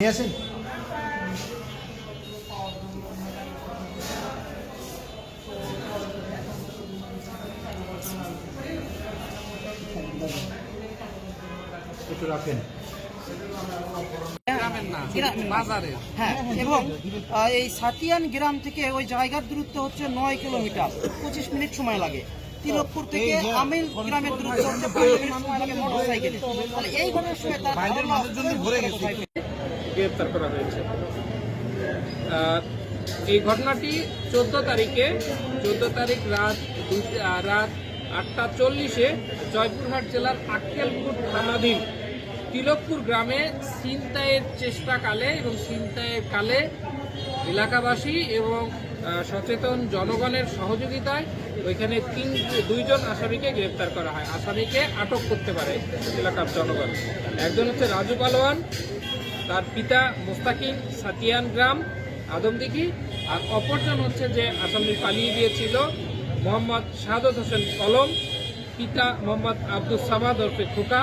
নিয়ে আসেন। একটু রাখেন। হ্যাঁ এবং এই সাতিয়ান গ্রাম থেকে ওই জায়গার দূরত্ব হচ্ছে নয় কিলোমিটার। পঁচিশ মিনিট সময় লাগে। তিলকপুর থেকে আমিল গ্রামের দূরত্ব হচ্ছে পনেরো মিনিট সময় লাগে মোটর সাইকেলে তাহলে গ্রেপ্তার করা হয়েছে। এই ঘটনাটি চোদ্দ তারিখে, চোদ্দ তারিখ রাত রাত আটটা চল্লিশে জয়পুরহাট জেলার আক্কেলপুর থানাধীন তিলকপুর গ্রামে ছিনতাইয়ের চেষ্টাকালে এবং ছিনতাইয়ের কালে এলাকাবাসী এবং সচেতন জনগণের সহযোগিতায় ওইখানে তিন, দুইজন আসামিকে গ্রেপ্তার করা হয়। আসামিকে আটক করতে পারে এলাকার জনগণ। একজন হচ্ছে রাজু পালোয়ান তার পিতা মোস্তাকিম সাতিয়ান গ্রাম আদমদিঘি আর অপরজন হচ্ছে যে আসামি পালিয়ে গিয়েছিল, মোহাম্মদ শাহাদত হোসেন কলম, পিতা মোহাম্মদ আব্দুল সামাদ ওরফে খোকা,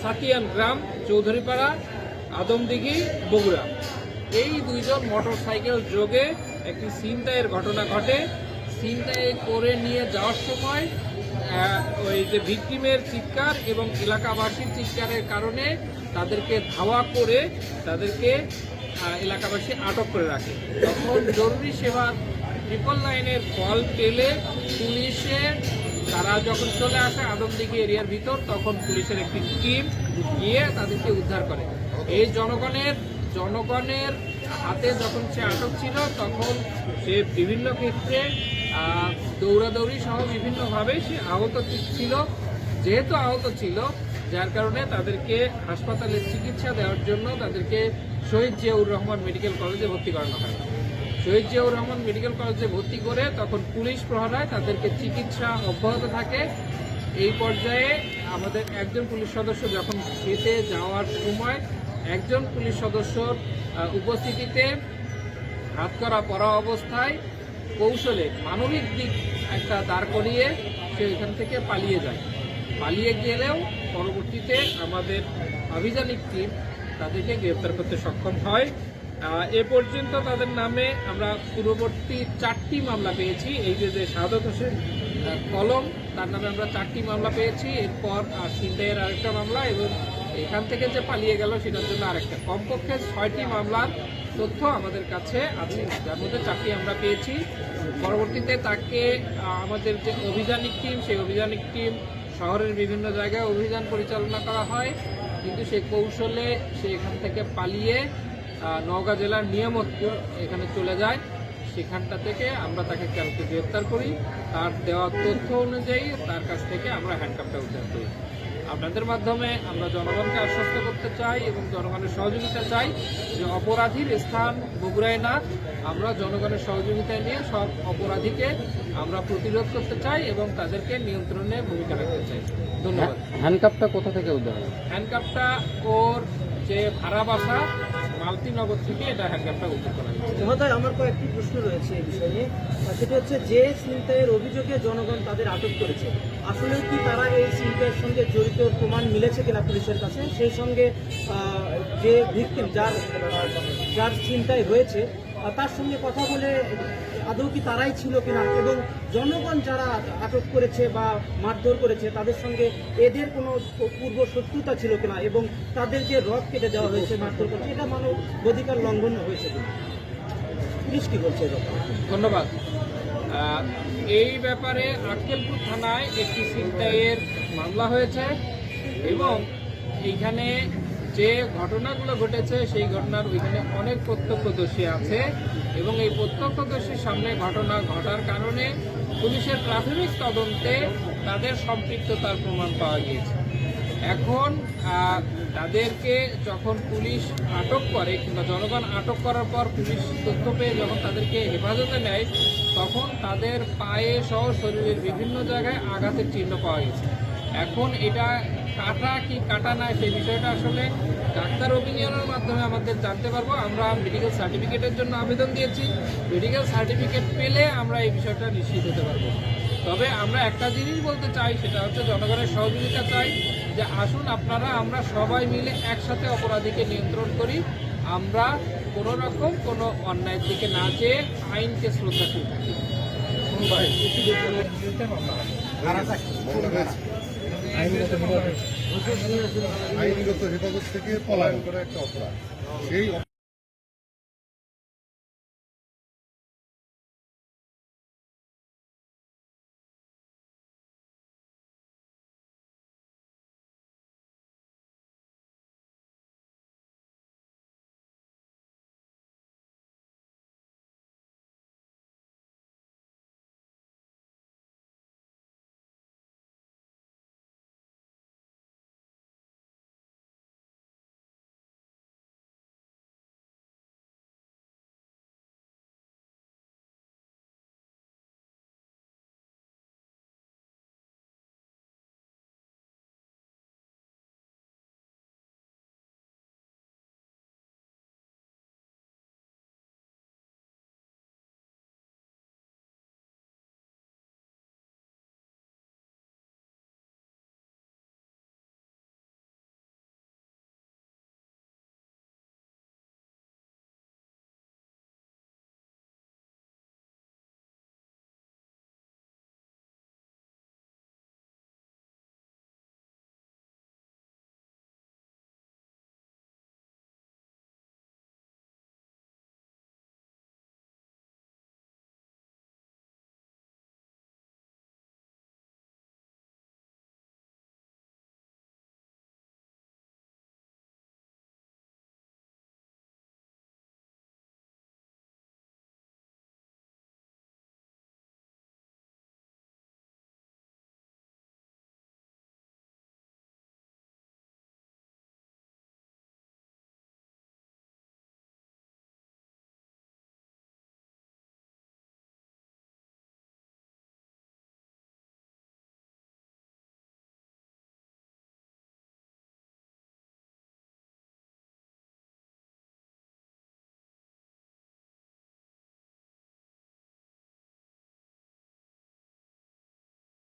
সাতিয়ান গ্রাম, চৌধুরীপাড়া আদমদিঘি বগুড়া। এই দুইজন মোটর সাইকেল যোগে একটি ছিনতাইয়ের ঘটনা ঘটে। ছিনতাই করে নিয়ে যাওয়ার সময় ওই যে ভিকটিমের চিৎকার এবং এলাকাবাসীর চিৎকারের কারণে তাদেরকে ধাওয়া করে তাদেরকে এলাকাবাসী আটক করে রাখে। তখন জরুরি সেবা ট্রিপল লাইনের কল পেলে পুলিশের তারা যখন চলে আসে আদমদিঘি এরিয়ার ভিতর, তখন পুলিশের একটি টিম গিয়ে তাদেরকে উদ্ধার করে। এই জনগণের জনগণের হাতে যখন সে আটক ছিল, তখন সে বিভিন্ন ক্ষেত্রে দৌড়াদৌড়ি সহ বিভিন্নভাবে সে আহত ছিল, যেহেতু আহত ছিল, যার কারণে তাদেরকে হাসপাতালে চিকিৎসা দেওয়ার জন্য তাদেরকে শহীদ জিয়াউর রহমান মেডিকেল কলেজে ভর্তি করানো হয়। শহীদ জিয়াউর রহমান মেডিকেল কলেজে ভর্তি করে তখন পুলিশ প্রহরায় তাদেরকে চিকিৎসা অব্যাহত থাকে। এই পর্যায়ে আমাদের একজন পুলিশ সদস্য যখন খেতে যাওয়ার সময় একজন পুলিশ সদস্যর উপস্থিতিতে হাত করা পড়া অবস্থায় কৌশলে মানবিক দিক একটা দাঁড় করিয়ে সে এখান থেকে পালিয়ে যায়। পালিয়ে গেলেও পরবর্তীতে আমাদের আভিযানিক টিম তাদেরকে গ্রেপ্তার করতে সক্ষম হয়। এ পর্যন্ত তাদের নামে আমরা পূর্ববর্তী চারটি মামলা পেয়েছি। এই যে যে শাহাদত হোসেন কলম, তার নামে আমরা চারটি মামলা পেয়েছি। এরপর সিন্দাইয়ের আরেকটা মামলা এবং এখান থেকে যে পালিয়ে গেল সেটার জন্য আরেকটা। কমপক্ষে ছয়টি মামলার তথ্য আমাদের কাছে আছে। যার মধ্যে চারটি আমরা পেয়েছি। পরবর্তীতে তাকে আমাদের যে অভিযানিক টিম সেই অভিযানিক টিম শহরের বিভিন্ন জায়গায় অভিযান পরিচালনা করা হয়। কিন্তু সেই কৌশলে সে এখান থেকে পালিয়ে নওগাঁ জেলার নিয়ামতপুর এখানে চলে যায়। সেখানটা থেকে আমরা তাকে কালকে গ্রেপ্তার করি। তার দেওয়া তথ্য অনুযায়ী তার কাছ থেকে আমরা হ্যান্ডকাপটা উদ্ধার করি। আপনাদের মাধ্যমে আমরা জনগণকে আশ্বস্ত করতে চাই এবং জনগণের সহযোগিতা চাই যে অপরাধীর স্থান বগুড়ায় না আমরা জনগণের সহযোগিতা নিয়ে সব অপরাধীকে আমরা প্রতিরোধ করতে চাই এবং তাদেরকে নিয়ন্ত্রণে ভূমিকা রাখতে চাই। ধন্যবাদ। হ্যান্ডকাপটা কোথা থেকে উদ্ধার হলো? হ্যান্ডকাপটা ওর যে ভাড়া বাসা মালতিনগর থেকে এটা হ্যান্ডকাপটা উদ্ধার করা হয়েছে। মহোদয় আমার কয়েকটি প্রশ্ন রয়েছে এই বিষয়ে। আর সেটা হচ্ছে যে ছিনতাইয়ের অভিযোগে জনগণ তাদের আটক করেছে আসলে কি তারা এই ছিনতাইয়ের সঙ্গে জড়িত প্রমাণ মিলেছে কিনা পুলিশের কাছে? সেই সঙ্গে যে ভিকটিম যার যার ছিনতাই হয়েছে তার সঙ্গে কথা বলে আদৌ কি তারাই ছিল কিনা এবং জনগণ যারা আটক করেছে বা মারধর করেছে, তাদের সঙ্গে এদের কোনো পূর্ব শত্রুতা ছিল কিনা এবং তাদের যে রথ কেটে দেওয়া হয়েছে, মারধর করেছে এটা মানব অধিকার লঙ্ঘন হয়েছে পুলিশ কি বলছে ধন্যবাদ। এই ব্যাপারে আক্কেলপুর থানায় একটি ছিনতাইয়ের মামলা হয়েছে এবং এইখানে যে ঘটনাগুলো ঘটেছে, সেই ঘটনার ওইখানে অনেক প্রত্যক্ষদর্শী আছে এবং এই প্রত্যক্ষদর্শীর সামনে ঘটনা ঘটার কারণে পুলিশের প্রাথমিক তদন্তে তাদের সম্পৃক্ততার প্রমাণ পাওয়া গিয়েছে। এখন তাদেরকে যখন পুলিশ আটক করে কিংবা জনগণ আটক করার পর পুলিশ তথ্য পেয়ে যখন তাদেরকে হেফাজতে নেয়, তখন তাদের পায়ে সহ শরীরের বিভিন্ন জায়গায় আঘাতের চিহ্ন পাওয়া গেছে। এখন এটা কাটা কি কাটা না সেই বিষয়টা আসলে ডাক্তার অপিনিয়নের মাধ্যমে আমাদের জানতে পারব। আমরা মেডিকেল সার্টিফিকেটের জন্য আবেদন দিয়েছি। মেডিকেল সার্টিফিকেট পেলে আমরা এই বিষয়টা নিশ্চিত হতে পারব। তবে আমরা একটা জিনিস বলতে চাই সেটা হচ্ছে জনগণের সহযোগিতা চাই যে আসুন আপনারা আমরা সবাই মিলে একসাথে অপরাধীকে নিয়ন্ত্রণ করি। আমরা কোনো রকম কোনো অন্যায়ের দিকে না যেয়ে আইনকে শ্রদ্ধা করে থাকি আইনগত হেফাজত থেকে পলায়ন করা একটা অপরাধ। সেই